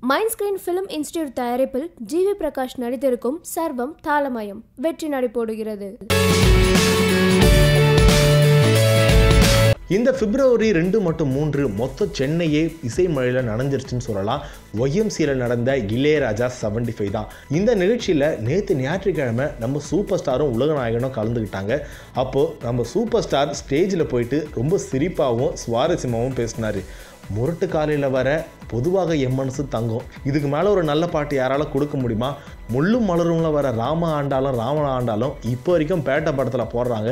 Mind screen film institute தயாரிப்பில் ஜிவி பிரகாஷ் நடித்திருக்கும் சர்வம் தாளமயம். வெற்றி நடைபோடுகிறது இந்த பிப்ரவரி ரெண்டு மற்றும் மூன்று மொத்த சென்னையே இசை மழையில் நனைஞ்சிருச்சுன்னு சொல்லலாம். ஒய்எம்சியில் நடந்த இளையராஜா செவன்டி ஃபைவ் தான். இந்த நிகழ்ச்சியில் நேற்று ஞாயிற்றுக்கிழமை நம்ம சூப்பர் ஸ்டாரும் உலகநாயகனும் கலந்துக்கிட்டாங்க அப்போது நம்ம சூப்பர் ஸ்டார் ஸ்டேஜில் போயிட்டு ரொம்ப சிரிப்பாகவும் சுவாரஸ்யமாகவும் பேசினார். முரட்டு காலையில் வர பொதுவாக என் மனசு தங்கும். இதுக்கு மேலே ஒரு நல்ல பாட்டு யாரால கொடுக்க முடியுமா? முள்ளும் மலரும்ல வர ராம ஆண்டாலும் ராவண ஆண்டாலும் இப்போ வரைக்கும் பேட்டை படத்தில் போடுறாங்க.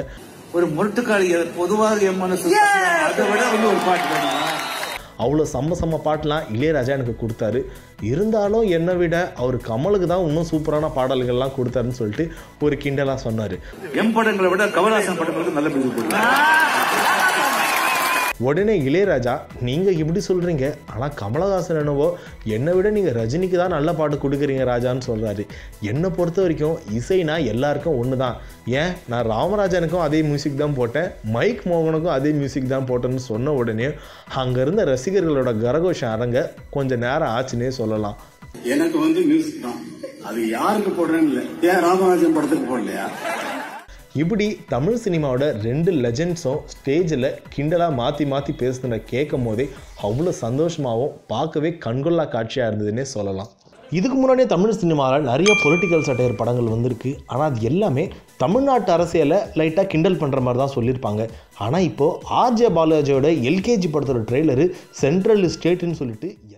ஒரு முரட்டுக்காளி பொதுவாக என் மனசு அதை விட வந்து ஒரு பாட்டு வேணுமா அவ்வளோ செம்ம செம்ம பாட்டெலாம் இளையராஜா எனக்கு கொடுத்தாரு. இருந்தாலும் என்னை விட அவர் கமலுக்கு தான் இன்னும் சூப்பரான பாடல்கள்லாம் கொடுத்தாருன்னு சொல்லிட்டு ஒரு கிண்டலாக சொன்னார். எம் படங்களை விட கமல்ஹாசன் படங்களுக்கு நல்ல பேர் கொடுத்தாங்க உடனே இளையராஜா நீங்கள் இப்படி சொல்கிறீங்க ஆனால் கமலஹாசன் என்னவோ என்னை விட நீங்கள் ரஜினிக்கு தான் நல்ல பாட்டு கொடுக்குறீங்க ராஜான்னு சொல்கிறாரு என்னை பொறுத்த வரைக்கும் இசைனா எல்லாருக்கும் ஒன்று தான் ஏன்? நான் ராமராஜனுக்கும் அதே மியூசிக் தான் போட்டேன் மைக் மோகனுக்கும் அதே மியூசிக் தான் போட்டேன்னு சொன்ன உடனே அங்கே இருந்த ரசிகர்களோட கரகோஷம் அரங்க கொஞ்சம் நேரம் ஆச்சுன்னே சொல்லலாம். எனக்கு வந்து மியூசிக் தான். அது யாருக்கு போடுறேன்னு இல்லை. ஏன் ராமராஜன் படத்துக்கு போடலையா? இப்படி தமிழ் சினிமாவோட ரெண்டு லெஜண்ட்ஸும் ஸ்டேஜில் கிண்டலாக மாற்றி மாற்றி பேசுனதை கேட்கும் போதே அவ்வளோ சந்தோஷமாகவும் பார்க்கவே கண்கொள்ளா காட்சியாக இருந்ததுன்னே சொல்லலாம். இதுக்கு முன்னாடியே தமிழ் சினிமாவில் நிறைய பொலிட்டிக்கல் சட்டையர் படங்கள் வந்திருக்கு. ஆனால் அது எல்லாமே தமிழ்நாட்டு அரசியலை லைட்டாக கிண்டல் பண்ணுற மாதிரி தான் சொல்லியிருப்பாங்க. ஆனால் இப்போது ஆர்ஜே பாலாஜியோட எல்கேஜி படத்தோட ட்ரெய்லரு சென்ட்ரல் ஸ்டேட்டுன்னு சொல்லிட்டு